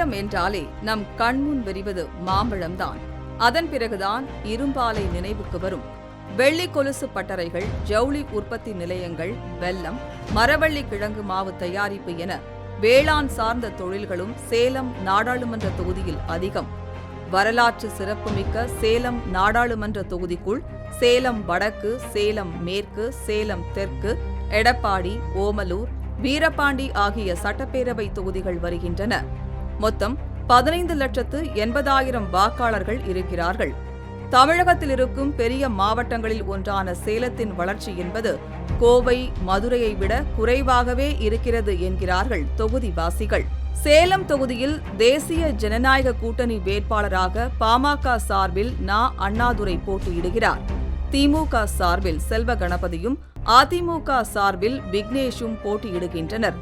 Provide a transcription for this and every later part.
சேலம் என்றாலே நம் கண்முன் விரிவது மாம்பழம்தான். அதன் பிறகுதான் இரும்பாலை நினைவுக்கு வரும். வெள்ளி கொலுசு பட்டறைகள் ஜவுளி உற்பத்தி நிலையங்கள் வெல்லம் மரவள்ளி கிழங்கு மாவு தயாரிப்பு என வேளாண் சார்ந்த தொழில்களும் சேலம் நாடாளுமன்ற தொகுதியில் அதிகம். வரலாற்று சிறப்புமிக்க சேலம் நாடாளுமன்ற தொகுதிக்குள் சேலம் வடக்கு சேலம் மேற்கு சேலம் தெற்கு எடப்பாடி ஓமலூர் வீரபாண்டி ஆகிய சட்டப்பேரவை தொகுதிகள் வருகின்றன. மொத்தம் பதினைந்து லட்சத்து எண்பதாயிரம் வாக்காளர்கள் இருக்கிறார்கள். தமிழகத்தில் இருக்கும் பெரிய மாவட்டங்களில் ஒன்றான சேலத்தின் வளர்ச்சி என்பது கோவை மதுரையை விட குறைவாகவே இருக்கிறது என்கிறார்கள் தொகுதிவாசிகள். சேலம் தொகுதியில் தேசிய ஜனநாயக கூட்டணி வேட்பாளராக பாமக சார்பில் நா. அண்ணாதுரை போட்டியிடுகிறார். திமுக சார்பில் செல்வ கணபதியும் அதிமுக சார்பில் விக்னேஷும் போட்டியிடுகின்றனர்.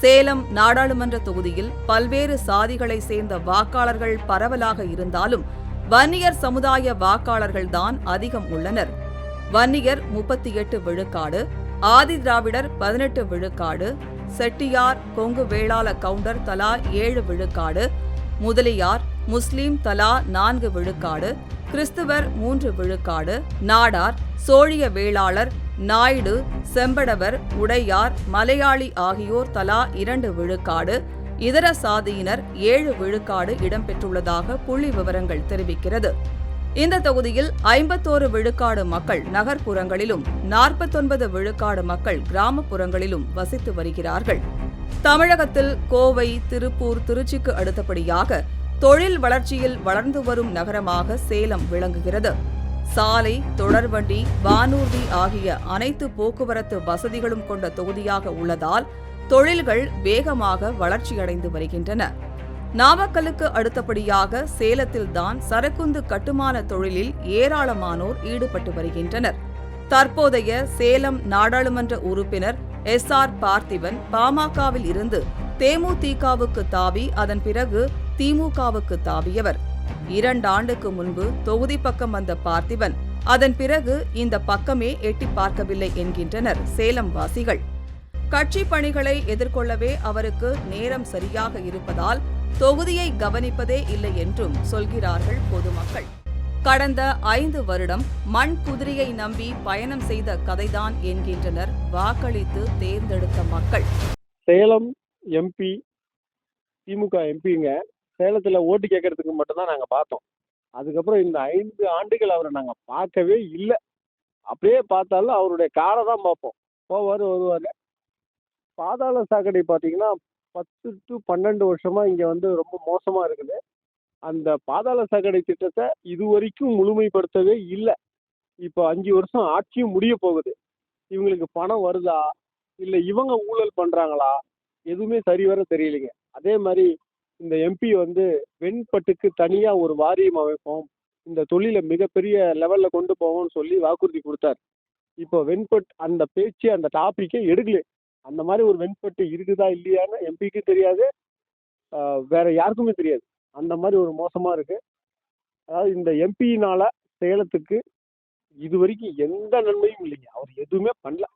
சேலம் நாடாளுமன்ற தொகுதியில் பல்வேறு சாதிகளை சேர்ந்த வாக்காளர்கள் பரவலாக இருந்தாலும் வன்னியர் சமுதாய வாக்காளர்கள்தான் அதிகம் உள்ளனர். வன்னியர் முப்பத்தி எட்டு விழுக்காடு ஆதி திராவிடர் பதினெட்டு விழுக்காடு செட்டியார் கொங்கு வேளாள கவுண்டர் தலா ஏழு விழுக்காடு முதலியார் முஸ்லீம் தலா நான்கு விழுக்காடு கிறிஸ்துவர் மூன்று விழுக்காடு நாடார் சோழிய வேளாளர் நாயுடு செம்படவர் உடையார் மலையாளி ஆகியோர் தலா இரண்டு விழுக்காடு இதர சாதியினர் ஏழு விழுக்காடு இடம்பெற்றுள்ளதாக புள்ளி விவரங்கள் தெரிவிக்கிறது. இந்த தொகுதியில் ஐம்பத்தோரு விழுக்காடு மக்கள் நகர்ப்புறங்களிலும் நாற்பத்தொன்பது விழுக்காடு மக்கள் கிராமப்புறங்களிலும் வசித்து வருகிறார்கள். தமிழகத்தில் கோவை திருப்பூர் திருச்சிக்கு அடுத்தபடியாக தொழில் வளர்ச்சியில் வளர்ந்து வரும் நகரமாக சேலம் விளங்குகிறது. சாலை தொடர்வண்டி வானூர்தி ஆகிய அனைத்து போக்குவரத்து வசதிகளும் கொண்ட தொகுதியாக உள்ளதால் தொழில்கள் வேகமாக வளர்ச்சியடைந்து வருகின்றன. நாமக்கலுக்கு அடுத்தபடியாக சேலத்தில்தான் சரக்குந்து கட்டுமான தொழிலில் ஏராளமானோர் ஈடுபட்டு வருகின்றனர். தற்போதைய சேலம் நாடாளுமன்ற உறுப்பினர் எஸ் ஆர் பார்த்திபன் பாமகவில் இருந்து தேமுதிகவுக்கு தாவி அதன் பிறகு திமுகவுக்கு தாவியவர். இரண்டு ஆண்டுக்கு முன்பு தொகுதி பக்கம் வந்த பார்த்திபன் அதன் பிறகு இந்த பக்கமே எட்டி பார்க்கவில்லை என்கின்றனர் சேலம் வாசிகள் கட்சி பணிகளை எதிர்கொள்ளவே அவருக்கு நேரம் சரியாக இருப்பதால் தொகுதியை கவனிப்பதே இல்லை என்றும் சொல்கிறார்கள் பொதுமக்கள். கடந்த ஐந்து வருடம் மண் குதிரையை நம்பி பயணம் செய்த கதைதான் என்கின்றனர் வாக்களித்து தேர்ந்தெடுத்த மக்கள். சேலம் எம்பி திமுக எம்பிங்க சேலத்தில் ஓட்டு கேட்கறதுக்கு மட்டும்தான் நாங்கள் பார்த்தோம். அதுக்கப்புறம் இந்த ஐந்து ஆண்டுகள் அவரை நாங்கள் பார்க்கவே இல்லை. அப்படியே பார்த்தாலும் அவருடைய காரை தான் பார்ப்போம். போவார் வருவார். பாதாள சாக்கடை பார்த்தீங்கன்னா பத்து டு பன்னெண்டு வருஷமா இங்கே வந்து ரொம்ப மோசமாக இருக்குது. அந்த பாதாள சாக்கடை திட்டத்தை இது வரைக்கும் முழுமைப்படுத்தவே இல்லை. இப்போ அஞ்சு வருஷம் ஆட்சியும் முடிய போகுது. இவங்களுக்கு பணம் வருதா? இல்லை இவங்க ஊழல் பண்ணுறாங்களா எதுவுமே சரிவர தெரியலைங்க. அதே மாதிரி இந்த எம்பி வந்து வெண்பட்டுக்கு தனியாக ஒரு வாரியம் அமைப்போம். இந்த தொழிலை மிகப்பெரிய லெவலில் கொண்டு போவோம்னு சொல்லி வாக்குறுதி கொடுத்தார். இப்போ வெண்பட் அந்த பேச்சு அந்த டாப்பிக்கே எடுக்கல. அந்த மாதிரி ஒரு வெண்பட்டு இருக்குதா இல்லையான்னு எம்பிக்கு தெரியாது. வேற யாருக்குமே தெரியாது. அந்த மாதிரி ஒரு மோசமாக இருக்கு. அதாவது இந்த எம்பியினால சேலத்துக்கு இது வரைக்கும் எந்த நன்மையும் இல்லைங்க. அவர் எதுவுமே பண்ணல.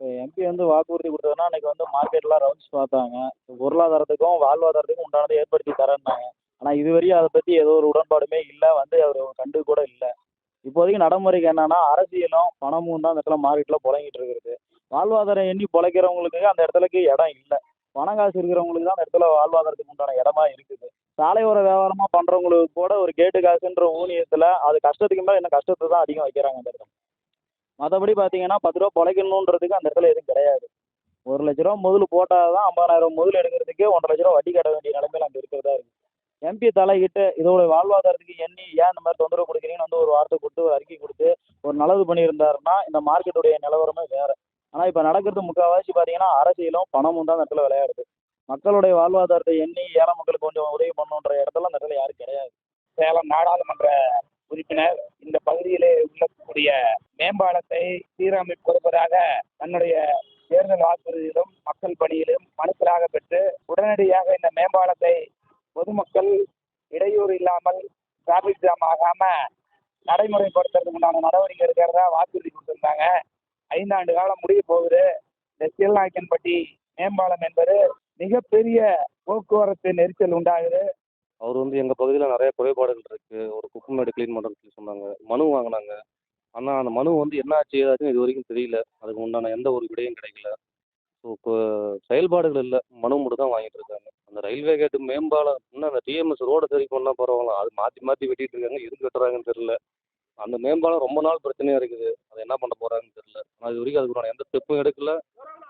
இப்போ எம்பி வந்து வாக்குறுதி கொடுத்ததுன்னா அன்னைக்கு வந்து மார்க்கெட்லாம் ரவுண்ட்ஸ் பார்த்தாங்க. பொருளாதாரத்துக்கும் வாழ்வாதாரத்துக்கும் உண்டானதை ஏற்படுத்தி தரேன்னாங்க. ஆனால் இதுவரையும் அதை பற்றி ஏதோ ஒரு உடன்பாடுமே இல்லை. வந்து அவர் கண்டு கூட இல்லை. இப்போதைக்கு நடைமுறைக்கு என்னன்னா அரசியலும் பணமும் தான் அந்த இடத்துல மார்க்கெட்டில் புழங்கிட்டு இருக்குது. வாழ்வாதாரம் எண்ணி பிழைக்கிறவங்களுக்கு அந்த இடத்துலக்கு இடம் இல்லை. பணம் காசு இருக்கிறவங்களுக்கு தான் அந்த இடத்துல வாழ்வாதாரத்துக்கு உண்டான இடமா இருக்குது. சாலையோர வியாபாரமாக பண்ணுறவங்களுக்கு கூட ஒரு கேட்டு காசுன்ற ஊனியத்தில் அது கஷ்டத்துக்கு மேலே என்ன கஷ்டத்தை தான் அதிகம் வைக்கிறாங்க அந்த இடத்துல. மற்றபடி பார்த்தீங்கன்னா பத்து ரூபா பிழைக்கணுன்றதுக்கு அந்த இடத்துல எதுவும் கிடையாது. ஒரு லட்ச ரூபா முதல் போட்டால் தான் ஐம்பதாயிரம் முதல் எடுக்கிறதுக்கு ஒன்றரை லட்ச ரூபா வட்டி கட்ட வேண்டிய நிலைமையில அங்கே இருக்கிறதா இருக்குது எம்பி தலையிட்டு இதோட வாழ்வாதாரத்துக்கு எண்ணி ஏன் இந்த மாதிரி தொந்தரவு கொடுக்குறீங்கன்னு வந்து ஒரு வார்த்தை கொடுத்து ஒரு அறிக்கை கொடுத்து ஒரு நல்லது பண்ணியிருந்தாருன்னா இந்த மார்க்கெட்டுடைய நிலவரமே வேறு. ஆனால் இப்போ நடக்கிறது முக்கால்வாசி பார்த்தீங்கன்னா அரசியலும் பணமும் தான் அந்த இடத்துல விளையாடுது. மக்களுடைய வாழ்வாதாரத்தை எண்ணி ஏழை மக்களுக்கு கொஞ்சம் உதவி பண்ணுன்ற இடத்துல அந்த இடத்துல யாரும் கிடையாது. சேலம் நாடாளுமன்ற உறுப்பினர் இந்த பகுதியிலே உள்ளக்கூடிய மேம்பாலத்தை சீரமைப்பு தன்னுடைய தேர்தல் வாக்குறுதியிலும் மக்கள் பணியிலும் மனுக்களாக பெற்று உடனடியாக இந்த மேம்பாலத்தை பொதுமக்கள் இடையூறு இல்லாமல் டிராபிக் ஜாம் ஆகாம நடைமுறைப்படுத்துறதுக்கு உண்டான நடவடிக்கை இருக்கிறதா வாக்குறுதி கொடுத்திருந்தாங்க. ஐந்தாண்டு காலம் முடிய போகுது. இந்த சீலநாயக்கன்பட்டி மேம்பாலம் என்பது மிகப்பெரிய போக்குவரத்து நெரிசல் உண்டாகுது. அவர் வந்து எங்கள் பகுதியில் நிறைய குறைபாடுகள் இருக்குது ஒரு குப்பை மேடு க்ளீன் பண்ணுறேன்னு சொல்லி சொன்னாங்க. மனு வாங்கினாங்க. ஆனால் அந்த மனு வந்து என்ன ஆச்சு ஏதாச்சுன்னு இது வரைக்கும் தெரியல. அதுக்கு உண்டான எந்த ஒரு விடையும் கிடைக்கல. ஸோ இப்போ செயல்பாடுகள் இல்லை. மனு மட்டும் தான் வாங்கிட்டு இருக்காங்க. அந்த ரயில்வே கேட்டு மேம்பாலம் இன்னும் அந்த டிஎம்எஸ் ரோடை சரி பண்ணால் பரவாயில்ல. அது மாற்றி மாற்றி வெட்டிட்டு இருக்காங்க. எதுக்கு வெட்டுறாங்கன்னு தெரியல. அந்த மேம்பாலம் ரொம்ப நாள் பிரச்சனையாக இருக்குது. அது என்ன பண்ண போகிறாங்கன்னு தெரியல. ஆனால் இது வரைக்கும் அதுக்கு எந்த ஸ்டெப்பும் எடுக்கல.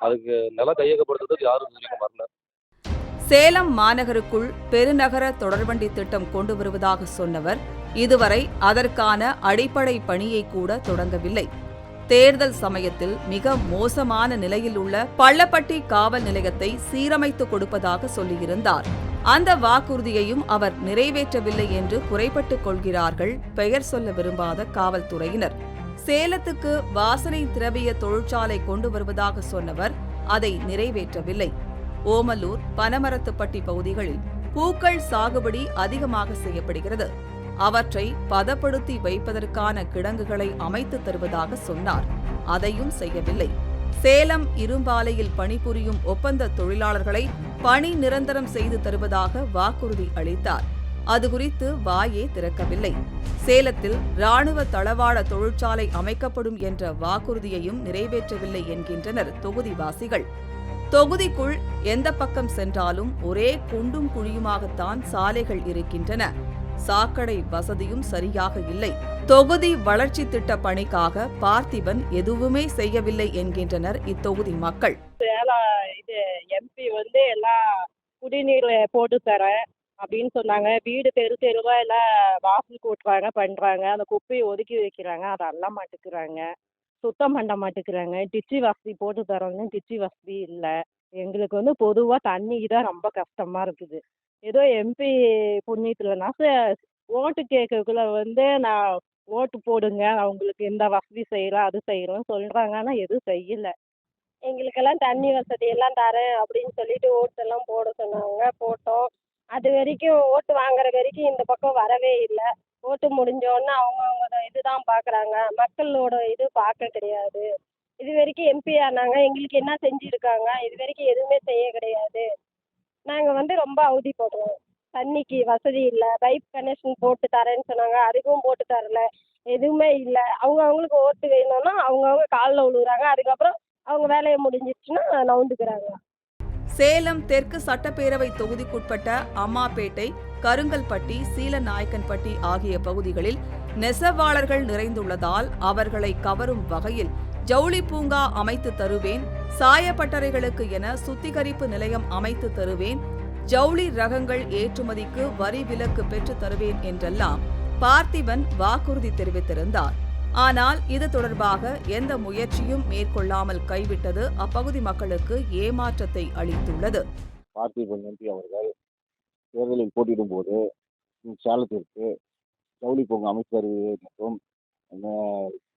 அதுக்கு நிலம் கையகப்படுத்துறதுக்கு யாரும் இது வரைக்கும் வரல. சேலம் மாநகருக்குள் பெருநகர தொடர்வண்டி திட்டம் கொண்டு வருவதாக சொன்னவர் இதுவரை அதற்கான அடிப்படை பணியை கூட தொடங்கவில்லை. தேர்தல் சமயத்தில் மிக மோசமான நிலையில் உள்ள பள்ளப்பட்டி காவல் நிலையத்தை சீரமைத்து கொடுப்பதாக சொல்லியிருந்தார். அந்த வாக்குறுதியையும் அவர் நிறைவேற்றவில்லை என்று குறைபட்டுக் கொள்கிறார்கள் பெயர் சொல்ல விரும்பாத காவல்துறையினர். சேலத்துக்கு வாசனை திரவிய தொழிற்சாலை கொண்டு வருவதாக சொன்னவர் அதை நிறைவேற்றவில்லை. ஓமலூர் பனமரத்துப்பட்டி பகுதிகளில் பூக்கள் சாகுபடி அதிகமாக செய்யப்படுகிறது. அவற்றை பதப்படுத்தி வைப்பதற்கான கிடங்குகளை அமைத்து தருவதாக சொன்னார். அதையும் செய்யவில்லை. சேலம் இரும்பாலையில் பணிபுரியும் ஒப்பந்த தொழிலாளர்களை பணி நிரந்தரம் செய்து தருவதாக வாக்குறுதி அளித்தார். அது குறித்து வாயே திறக்கவில்லை. சேலத்தில் ராணுவ தளவாட தொழிற்சாலை அமைக்கப்படும் என்ற வாக்குறுதியையும் நிறைவேற்றவில்லை என்கின்றனர் தொகுதிவாசிகள். தொகுதிக்குள் எந்த பக்கம் சென்றாலும் ஒரே குண்டும் குழியுமாகத்தான் சாலைகள் இருக்கின்றன. சாக்கடை வசதியும் சரியாக இல்லை. தொகுதி வளர்ச்சி திட்ட பணிக்காக பார்த்திபன் எதுவுமே செய்யவில்லை என்கின்றனர் இத்தொகுதி மக்கள். இது எம்பி வந்து எல்லாம் குடிநீர் போட்டு தரேன் அப்படின்னு சொன்னாங்க. வீடு தெரு தெருவா எல்லாம் வாசல் கூட்டுறாங்க பண்ணுறாங்க அந்த குப்பையை ஒதுக்கி வைக்கிறாங்க. அதை அள்ள மாட்டுக்கிறாங்க. சுத்தம் பண்ண மாட்டுக்கிறாங்க. டிச்சி வசதி போட்டு தரோங்க டிச்சி வசதி இல்லை. எங்களுக்கு வந்து பொதுவாக தண்ணிக்கு தான் ரொம்ப கஷ்டமாக இருக்குது. ஏதோ எம்பி புண்ணியத்துலனா ஓட்டு கேட்கக்குள்ள வந்து நான் ஓட்டு போடுங்க அவங்களுக்கு இந்த வசதி செய்கிறோம் அது செய்கிறோம் சொல்கிறாங்க ஆனால் எதுவும் செய்யலை. எங்களுக்கெல்லாம் தண்ணி வசதி எல்லாம் தரேன் அப்படின்னு சொல்லிட்டு ஓட்டெல்லாம் போட சொன்னாங்க. போட்டோம். அது வரைக்கும் ஓட்டு வாங்குற வரைக்கும் இந்த பக்கம் வரவே இல்லை. ஓட்டு முடிஞ்சோடனே அவங்கவுங்க இதுதான் பார்க்குறாங்க மக்களோட இது பார்க்க கிடையாது. இது வரைக்கும் எம்பி ஆனாங்க. எங்களுக்கு என்ன செஞ்சுருக்காங்க? இது வரைக்கும் எதுவுமே செய்ய கிடையாது. நாங்கள் வந்து ரொம்ப அவதிப்படுறோம் தண்ணிக்கு வசதி இல்லை. பைப் கனெக்ஷன் போட்டு தரேன்னு சொன்னாங்க. அதுக்கும் போட்டு தரல. எதுவுமே இல்லை. அவங்க அவங்களுக்கு ஓட்டு வேணும்னா அவங்கவுங்க காலில் விழுகுறாங்க அதுக்கப்புறம் அவங்க வேலையை முடிஞ்சிடுச்சுன்னா நவுந்துக்கிறாங்க சேலம் தெற்கு சட்டப்பேரவை தொகுதிக்குட்பட்ட அம்மாப்பேட்டை கருங்கல்பட்டி சீலநாயக்கன்பட்டி ஆகிய பகுதிகளில் நெசவாளர்கள் நிறைந்துள்ளதால் அவர்களை கவரும் வகையில் ஜவுளி பூங்கா அமைத்து தருவேன் சாயப்பட்டறைகளுக்கு என சுத்திகரிப்பு நிலையம் அமைத்து தருவேன் ஜவுளி ரகங்கள் ஏற்றுமதிக்கு வரி விலக்கு பெற்று தருவேன் என்றெல்லாம் பார்த்திபன் வாக்குறுதி தெரிவித்திருந்தார். ஆனால் இது தொடர்பாக எந்த முயற்சியும் மேற்கொள்ளாமல் கைவிட்டது அப்பகுதி மக்களுக்கு ஏமாற்றத்தை அளித்துள்ளது. பார்த்திபன் எம்பி அவர்கள். தேர்தலில் போட்டியிடும் போது சேலத்திற்கு ஜவுளி பூங்கா அமைத்து தருவது மற்றும்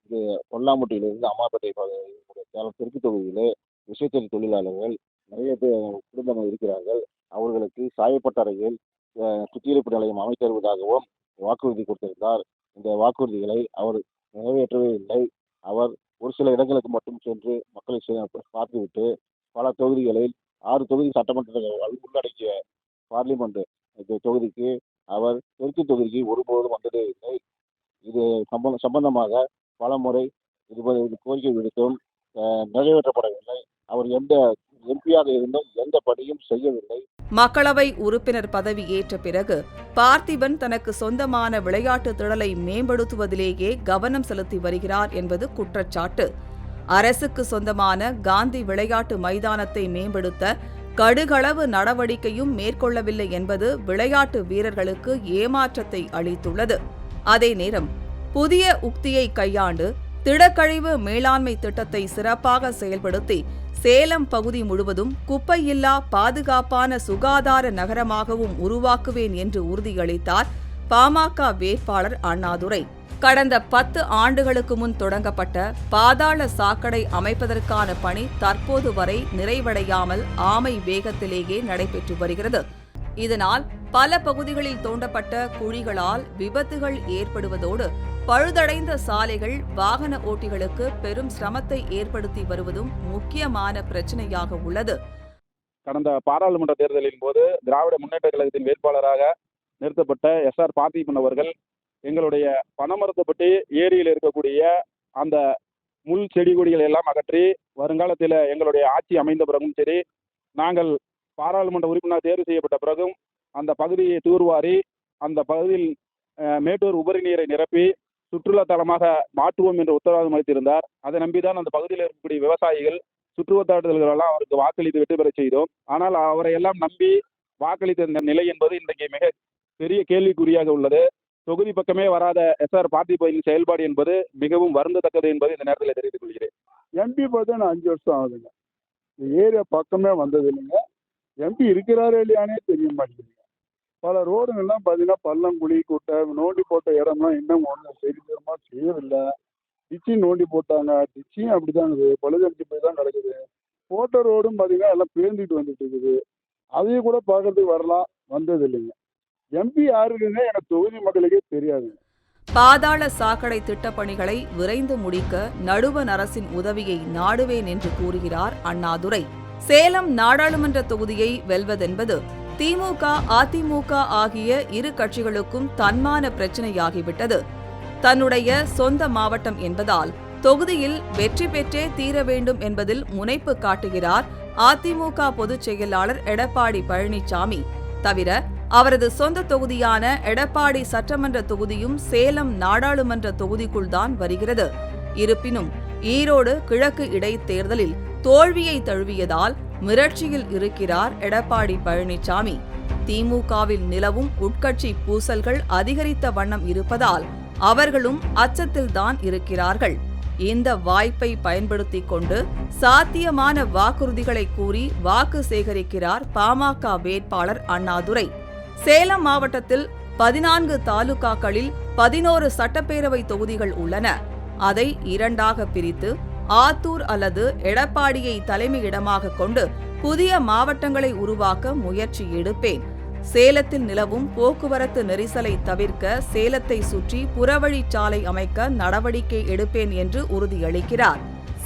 இது கொல்லாம்பட்டியிலிருந்து அம்மாப்பேட்டை பகுதி- சேலம் தெற்கு தொகுதியிலே விசைத்தறி தொழிலாளர்கள் நிறைய பேர் குடும்பங்கள் இருக்கிறார்கள். அவர்களுக்கு சாயப்பட்டறையில் அஹ், சுத்திகரிப்பு நிலையம் அமைத்து தருவதாகவும் வாக்குறுதி கொடுத்திருந்தார். இந்த வாக்குறுதிகளை அவர் நிறைவேற்றவே இல்லை. அவர் ஒரு சில இடங்களுக்கு மட்டும் சென்று மக்களை பார்த்துவிட்டு பல தொகுதிகளில் ஆறு தொகுதி சட்டமன்ற உள்ளடக்கிய பார்லிமெண்ட் இந்த தொகுதிக்கு அவர் தெற்கு தொகுதிக்கு ஒருபோதும் வந்ததே இல்லை. இது சம்பந்த சம்பந்தமாக பலமுறை இது கோரிக்கை விடுத்தும் நிறைவேற்றப்படவில்லை. அவர் எந்த எம்பியாக இருந்தும் எந்த பணியும் செய்யவில்லை. மக்களவை உறுப்பினர் பதவி ஏற்ற பிறகு பார்த்திபன் தனக்கு சொந்தமான விளையாட்டு திடலை மேம்படுத்துவதிலேயே கவனம் செலுத்தி வருகிறார் என்பது குற்றச்சாட்டு. அரசுக்கு சொந்தமான காந்தி விளையாட்டு மைதானத்தை மேம்படுத்த கடுகளவு நடவடிக்கையும் மேற்கொள்ளவில்லை என்பது விளையாட்டு வீரர்களுக்கு ஏமாற்றத்தை அளித்துள்ளது. அதே நேரம் புதிய உக்தியை கையாண்டு திடக்கழிவு மேலாண்மை திட்டத்தை சிறப்பாக செயல்படுத்தி சேலம் பகுதி முழுவதும் குப்பையில்லா பாதுகாப்பான சுகாதார நகரமாகவும் உருவாக்குவேன் என்று உறுதியளித்தார் பாமக வேட்பாளர் அண்ணாதுரை. கடந்த பத்து ஆண்டுகளுக்கு முன் தொடங்கப்பட்ட பாதாள சாக்கடை அமைப்பதற்கான பணி தற்போது வரை நிறைவடையாமல் ஆமை வேகத்திலேயே நடைபெற்று வருகிறது. இதனால் பல பகுதிகளில் தோண்டப்பட்ட குழிகளால் விபத்துகள் ஏற்படுவதோடு பழுதடைந்த சாலைகள் வாகன ஓட்டிகளுக்கு பெரும் சிரமத்தை ஏற்படுத்தி வருவதும் முக்கியமான பிரச்சனையாக உள்ளது. கடந்த பாராளுமன்ற தேர்தலின் போது திராவிட முன்னேற்ற கழகத்தின் வேட்பாளராக நிறுத்தப்பட்ட எஸ்ஆர் பார்த்திபன் அவர்கள் எங்களுடைய பனமரத்தைப்பட்டி ஏரியில் இருக்கக்கூடிய அந்த முள் செடி கொடிகள் எல்லாம் அகற்றி வருங்காலத்தில் எங்களுடைய ஆட்சி அமைந்த பிறகும் சரி நாங்கள் பாராளுமன்ற உறுப்பினர் தேர்வு செய்யப்பட்ட பிறகும் அந்த பகுதியை தூர்வாரி அந்த பகுதியில் மேட்டூர் உபரி நீரை நிரப்பி சுற்றுலா தலமாக மாற்றுவோம் என்று உத்தரவாதம் அளித்திருந்தார். அதை நம்பிதான் அந்த பகுதியில் இருக்கக்கூடிய விவசாயிகள் சுற்றுவட்டாரர்கள் எல்லாம் அவருக்கு வாக்களித்து வெற்றி பெற செய்தோம். ஆனால் அவரை எல்லாம் நம்பி வாக்களித்த இந்த நிலை என்பது இன்றைக்கு மிக பெரிய கேள்விக்குறியாக உள்ளது. தொகுதி பக்கமே வராத எஸ்ஆர் பார்த்திபனின் செயல்பாடு என்பது மிகவும் வருந்தத்தக்கது என்பது இந்த நேரத்தில் தெரிவித்துக் கொள்கிறேன். எம்பி பார்த்து நான் அஞ்சு வருஷம் ஆகுதுங்க. ஏரியா பக்கமே வந்தது இல்லைங்க. எம்பி இருக்கிறாரோ இல்லையானே தெரிய மாட்டேங்குது. பல ரோடுங்கள்லாம் பார்த்தீங்கன்னா பள்ளம் குழி குட்டை நோண்டி போட்ட இடம்லாம் இன்னும் ஒன்றும் சரிதரமாக செய்யவில்லை. டிச்சி நோண்டி போட்டாங்க. டிச்சியும் அப்படி தான் இருக்குது. பழுதடிச்சு போய் தான் கிடக்குது. போட்ட ரோடும் பார்த்தீங்கன்னா எல்லாம் பேர்ந்துட்டு வந்துட்டு இருக்குது. அதையும் கூட பார்க்கறதுக்கு வரலாம். வந்தது இல்லைங்க. எம்பி யாருக்குன்னு எனக்கு தொகுதி மக்களுக்கே தெரியாதுங்க பாதாள சாக்கடை திட்டப்பணிகளை விரைந்து முடிக்க நடுவண் அரசின் உதவியை நாடுவேன் என்று கூறுகிறார் அண்ணாதுரை. சேலம் நாடாளுமன்ற தொகுதியை வெல்வதென்பது திமுக அதிமுக ஆகிய இரு கட்சிகளுக்கும் தன்மான பிரச்சனையாகிவிட்டது. தன்னுடைய சொந்த மாவட்டம் என்பதால் தொகுதியில் வெற்றி பெற்றே தீர வேண்டும் என்பதில் முனைப்பு காட்டுகிறார் அதிமுக பொதுச் செயலாளர் எடப்பாடி பழனிசாமி தவிர அவரது சொந்த தொகுதியான எடப்பாடி சட்டமன்ற தொகுதியும் சேலம் நாடாளுமன்ற தொகுதிக்குள்தான் வருகிறது. இருப்பினும் ஈரோடு கிழக்கு இடைத்தேர்தலில் தோல்வியை தழுவியதால் மிரட்சியில் இருக்கிறார் எடப்பாடி பழனிசாமி திமுகவில் நிலவும் உட்கட்சி பூசல்கள் அதிகரித்த வண்ணம் இருப்பதால் அவர்களும் அச்சத்தில்தான் இருக்கிறார்கள். இந்த வாய்ப்பை பயன்படுத்திக் கொண்டு சாத்தியமான வாக்குறுதிகளை கூறி வாக்கு சேகரிக்கிறார் பாமக வேட்பாளர் அண்ணாதுரை. சேலம் மாவட்டத்தில் பதினான்கு தாலுகாக்களில் பதினோரு சட்டப்பேரவை தொகுதிகள் உள்ளன. அதை இரண்டாக பிரித்து ஆத்தூர் அல்லது எடப்பாடியை தலைமையிடமாக கொண்டு புதிய மாவட்டங்களை உருவாக்க முயற்சி எடுப்பேன். சேலத்தில் நிலவும் போக்குவரத்து நெரிசலை தவிர்க்க சேலத்தை சுற்றி புறவழிச்சாலை அமைக்க நடவடிக்கை எடுப்பேன் என்று உறுதியளிக்கிறார்.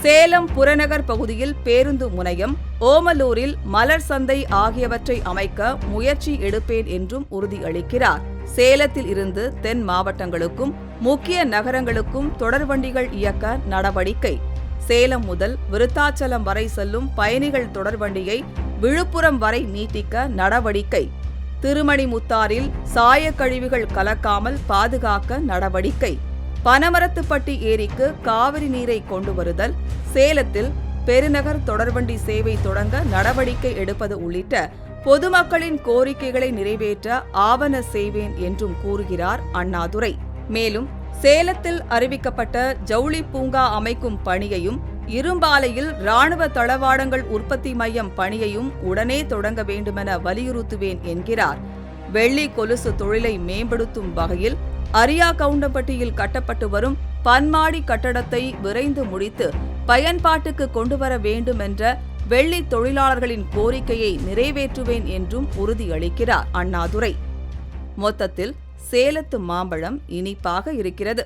சேலம் புறநகர் பகுதியில் பேருந்து முனையம் ஓமலூரில் மலர் சந்தை ஆகியவற்றை அமைக்க முயற்சி எடுப்பேன் என்றும் உறுதியளிக்கிறார். சேலத்தில் இருந்து தென் மாவட்டங்களுக்கும் முக்கிய நகரங்களுக்கும் தொடர்வண்டிகள் இயக்க நடவடிக்கை சேலம் முதல் விருத்தாச்சலம் வரை செல்லும் பயணிகள் தொடர்வண்டியை விழுப்புரம் வரை நீட்டிக்க நடவடிக்கை. திருமணிமுத்தாறில் சாயக்கழிவுகள் கலக்காமல் பாதுகாக்க நடவடிக்கை. பனமரத்துப்பட்டி ஏரிக்கு காவிரி நீரை கொண்டு வருதல். சேலத்தில் பெருநகர் தொடர்வண்டி சேவை தொடங்க நடவடிக்கை எடுப்பது உள்ளிட்ட பொதுமக்களின் கோரிக்கைகளை நிறைவேற்ற ஆவண செய்வேன் என்றும் கூறுகிறார் அண்ணாதுரை. மேலும் சேலத்தில் அறிவிக்கப்பட்ட ஜவுளி பூங்கா அமைக்கும் பணியையும் இரும்பாலையில் ராணுவ தளவாடங்கள் உற்பத்தி மையம் பணியையும் உடனே தொடங்க வேண்டுமென வலியுறுத்துவேன் என்கிறார். வெள்ளி கொலுசு தொழிலை மேம்படுத்தும் வகையில் அரியா கவுண்டம்பட்டியில் கட்டப்பட்டு வரும் பன்மாடி கட்டடத்தை விரைந்து முடித்து பயன்பாட்டுக்கு கொண்டுவர வேண்டும் என்ற வெள்ளி தொழிலாளர்களின் கோரிக்கையை நிறைவேற்றுவேன் என்றும் உறுதியளிக்கிறார் அண்ணாதுரை. மொத்தத்தில் சேலத்து மாம்பழம் இனிப்பாக இருக்கிறது.